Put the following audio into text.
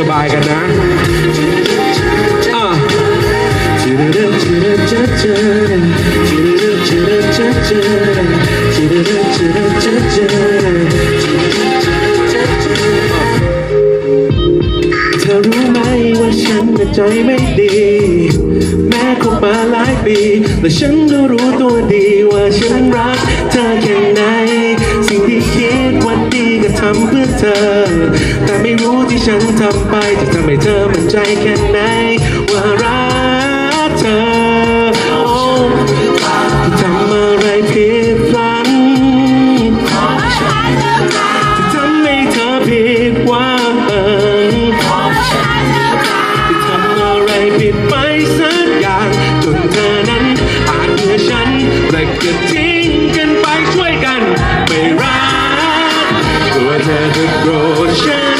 สบายๆกันนะเธอรู้ไหมว่าฉันนะใจไม่ดี แม้คบมาหลายปีและฉันก็รู้ตัวดีว่าฉันรักำเพื่อเธอ แต่ไม่รู้ที่ฉันทำไปจะทำให้เธอมั่นใจแค่ไหนว่ารักเธอโอ้ที่ทำอะไรผิดพลันที่ทำให้เธอผิดหวังที่ทำอะไรผิดไปสักอย่างจนเธอนั้นอาจเมื่อฉันและก็ทิ้ ไ